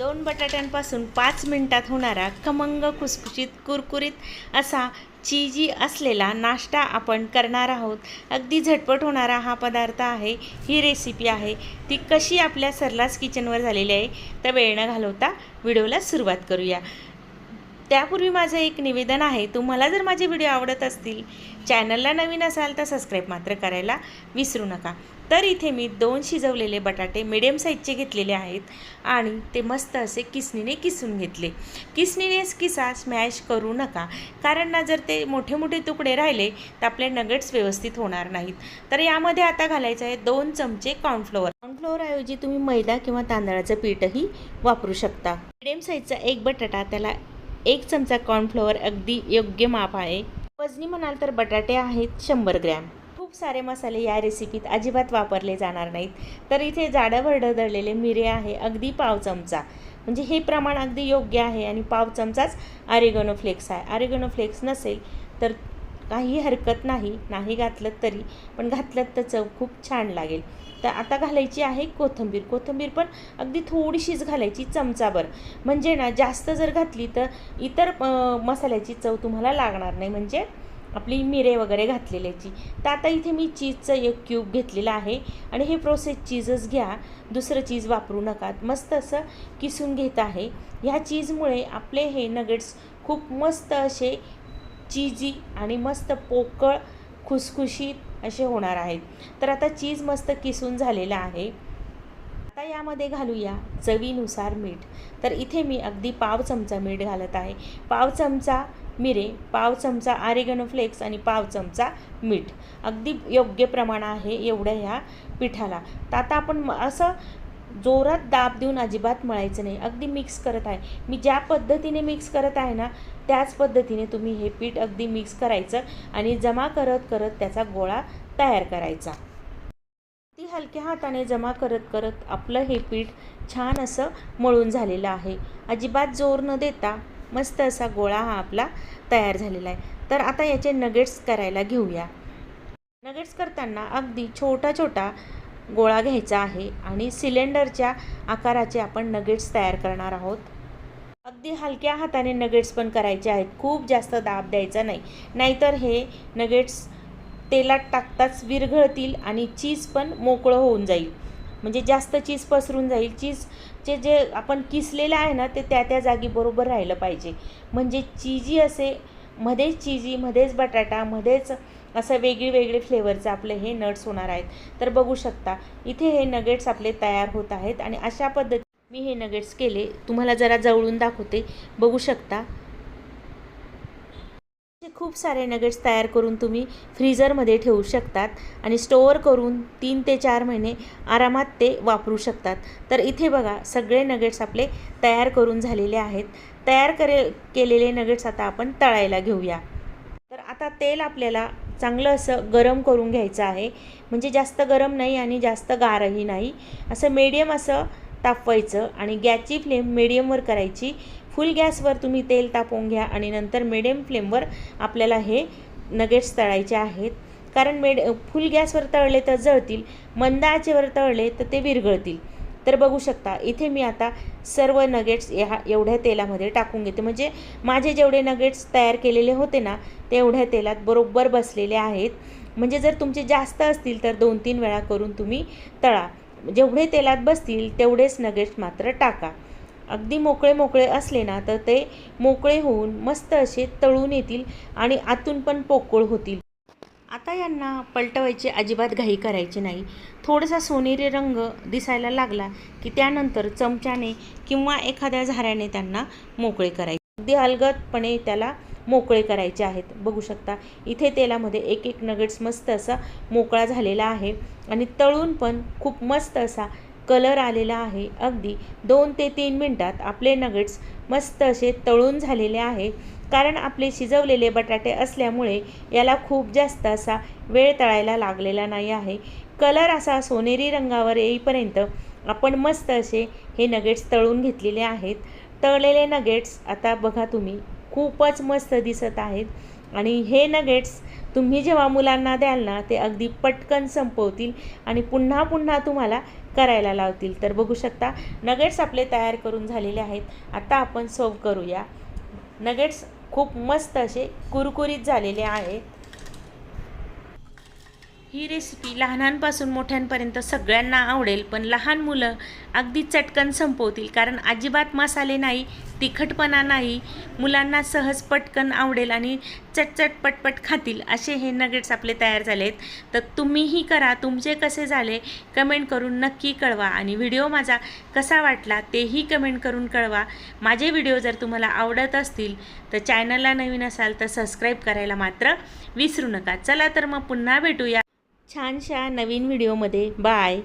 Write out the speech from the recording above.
दोन बटाट्यांपासून पाच मिनटात होणारा खमंग खुसखुशीत कुरकुरीत असा चीजी असलेला नाश्ता आपण करणार आहोत. अगदी झटपट होणारा हा पदार्थ आहे ही रेसिपी आहे. ती कशी आपल्या सरलास किचनवर झालेली आहे तर वेळ न घालवता व्हिडिओला सुरुवात करूया. त्यापूर्वी माझं एक निवेदन आहे तुम्हाला जर माझे व्हिडिओ आवडत असतील चॅनलला नवीन असाल तर सबस्क्राईब मात्र करायला विसरू नका. तर इथे मी दोन शिजवलेले बटाटे मिडियम साईजचे घेतलेले आहेत आणि ते मस्त असे किसणीने किसून घेतले. किसणीनेच किसा स्मॅश करू नका कारण ना जर ते मोठे मोठे तुकडे राहिले तर आपले नगेट्स व्यवस्थित होणार नाहीत. तर यामध्ये आता घालायचं आहे दोन चमचे कॉर्नफ्लोअर कॉर्नफ्लोअरऐवजी तुम्ही मैदा किंवा तांदळाचं पीठही वापरू शकता. मिडियम साईजचा एक बटाटा त्याला एक चमचा कॉर्नफ्लोअर अगदी योग्य माप आहे. वजनी म्हणाल तर बटाटे आहेत शंभर ग्रॅम. खूप सारे मसाले या रेसिपीत अजिबात वापरले जाणार नाहीत. तर इथे जाडंभरडं दळलेले मिरे आहे अगदी पाव चमचा. म्हणजे हे प्रमाण अगदी योग्य आहे आणि पाव चमचाच आरेगनो फ्लेक्स आहे. आरेगनो फ्लेक्स नसेल तर काही हरकत नाही नाही घातलं तरी पण घातलं तर चव खूप छान लागेल. तर आता घालायची आहे कोथिंबीर कोथिंबीर पण अगदी थोडीशीच घालायची चमचाभर. म्हणजे ना जास्त जर घातली तर इतर मसाल्याची चव तुम्हाला लागणार नाही. म्हणजे आपली मिरे वगैरे घातलेल्याची. तर आता इथे मी चीजचं एक क्यूब घेतलेलं आहे आणि हे प्रोसेस चीजच घ्या. दुसरं चीज वापरू नका मस्त असं किसून घेत आहे. ह्या चीजमुळे आपले हे नगेट्स खूप मस्त असे चीजी आणि मस्त पोकळ खुसखुशीत असे होणार आहेत. तर आता चीज मस्त किसून झालेलं आहे. आता यामध्ये घालूया चवीनुसार मीठ. तर इथे मी अगदी पाव चमचा मीठ घालत आहे. पाव चमचा मिरे पाव चमचा आरेगनो फ्लेक्स आणि पाव चमचा मीठ. अगदी योग्य प्रमाण आहे एवढ्या ह्या पिठाला. तर आता आपण म- असं जोरात दाब देऊन अजिबात मळायचं नाही. अगदी मिक्स करत आहे. मी ज्या पद्धतीने मिक्स करत आहे ना त्याच पद्धतीने तुम्ही हे पीठ अगदी मिक्स करायचं आणि जमा करत करत त्याचा गोळा तयार करायचा. ती हलक्या हाताने जमा करत करत आपलं हे पीठ छान असं मळून झालेलं आहे. अजिबात जोर न देता मस्त असा गोळा हा आपला तयार झालेला आहे. तर आता याचे नगेट्स करायला घेऊया. नगेट्स करताना अगदी छोटा छोटा गोळा घ्यायचा आहे आणि सिलेंडरच्या आकाराचे आपण नगेट्स तयार करणार आहोत. अगदी हलक्या हाताने नगेट्स पण करायचे आहेत. खूप जास्त दाब द्यायचा नाही. नाहीतर हे नगेट्स तेलात टाकताच विरघळतील आणि चीज पण मोकळं होऊन जाईल. म्हणजे जास्त चीज पसरून जाईल. चीजचे जे आपण किसलेलं आहे ना ते त्या त्या जागी बरोबर राहिलं पाहिजे. म्हणजे चीजी असे मध्येच चीजी मध्येच बटाटा मध्येच असं वेगळे वेगळे फ्लेवरचे आपले हे नट्स होणार आहेत. तर बघू शकता इथे हे नगेट्स आपले तयार होत आहेत आणि अशा पद्धती मी हे नगेट्स केले. तुम्हाला जरा जवळून दाखवते. बघू शकता खूप सारे नगेट्स तयार करून तुम्ही फ्रीझरमध्ये ठेवू शकतात आणि स्टोअर करून तीन ते चार महिने आरामात ते वापरू शकतात. तर इथे बघा सगळे नगेट्स आपले तयार करून झालेले आहेत. तयार करे केलेले नगेट्स आता आपण तळायला घेऊया. तर आता तेल आपल्याला चांगलं असं गरम करून घ्यायचं आहे. म्हणजे जास्त गरम नाही आणि जास्त गारही नाही. असं मीडियम असं तापवायचं आणि गॅसची फ्लेम मिडियमवर करायची. फुल गॅसवर तुम्ही तेल तापवून घ्या आणि नंतर मिडियम फ्लेमवर आपल्याला हे नगेट्स तळायचे आहेत. कारण मेड फुल गॅसवर तळले तर जळतील मंद आचेवर तळले तर ते विरघळतील. तर बघू शकता इथे मी आता सर्व नगेट्स ह्या एवढ्या तेलामध्ये टाकून घेते. म्हणजे माझे जेवढे नगेट्स तयार केलेले होते ना ते एवढ्या तेलात बरोबर बसलेले आहेत. म्हणजे जर तुमचे जास्त असतील तर दोन तीन वेळा करून तुम्ही तळा. जेवढे तेलात बसतील तेवढेच नगेट्स मात्र टाका. अगदी मोकळे मोकळे असले ना तर ते मोकळे होऊन मस्त असे तळून येतील आणि आतून पण पोकळ होतील. आता यांना पलटवायची अजिबात घाई करायची नाही. थोडासा सोनेरी रंग दिसायला लागला की त्यानंतर चमच्याने किंवा एखाद्या झाऱ्याने त्यांना मोकळे करायचे. अगदी अलगदपणे त्याला मोकळे करायचे आहेत. बघू शकता इथे तेलामध्ये एक एक नगेट्स मस्त असा मोकळा झालेला आहे आणि तळून पण खूप मस्त असा कलर आलेला आहे. अगदी दोन ते तीन मिनटात आपले नगेट्स मस्त असे तळून झालेले आहे. कारण आपले शिजवलेले बटाटे असल्यामुळे याला खूप जास्त असा वेळ तळायला लागलेला नाही आहे. कलर असा सोनेरी रंगावर येईपर्यंत आपण मस्त असे हे नगेट्स तळून घेतलेले आहेत. तळलेले नगेट्स आता बघा तुम्ही खूपच मस्त दिसत आहेत. आणि हे नगेट्स तुम्ही जेव्हा मुलांना द्याल ना ते अगदी पटकन संपवतील. आणि पुन्हा पुन्हा तुम्हाला करायला लावतील. तर बघू शकता नगेट्स आपले तयार करून झालेले आहेत. आता आपण सर्व करूया. नगेट्स खूप मस्त असे कुरकुरीत झालेले आहेत. ही रेसिपी लहानांपासून मोठ्यांपर्यंत सगळ्यांना आवडेल पण लहान मुलं अगदी चटकन संपवतील कारण अजिबात मसाले नाही तिखटपणा नाही मुलांना सहज पटकन आवडेल आणि चटचट पटपट खातील असे हे नगेट्स आपले तयार झाले आहेत तर तुम्हीही करा तुमचे कसे झाले कमेंट करून नक्की कळवा. आणि व्हिडिओ माझा कसा वाटला तेही कमेंट करून कळवा. माझे व्हिडिओ जर तुम्हाला आवडत असतील तर चॅनलला नवीन असाल तर सबस्क्राईब करायला मात्र विसरू नका. चला तर मग पुन्हा भेटूया. छानशा नवीन व्हिडिओमध्ये. बाय.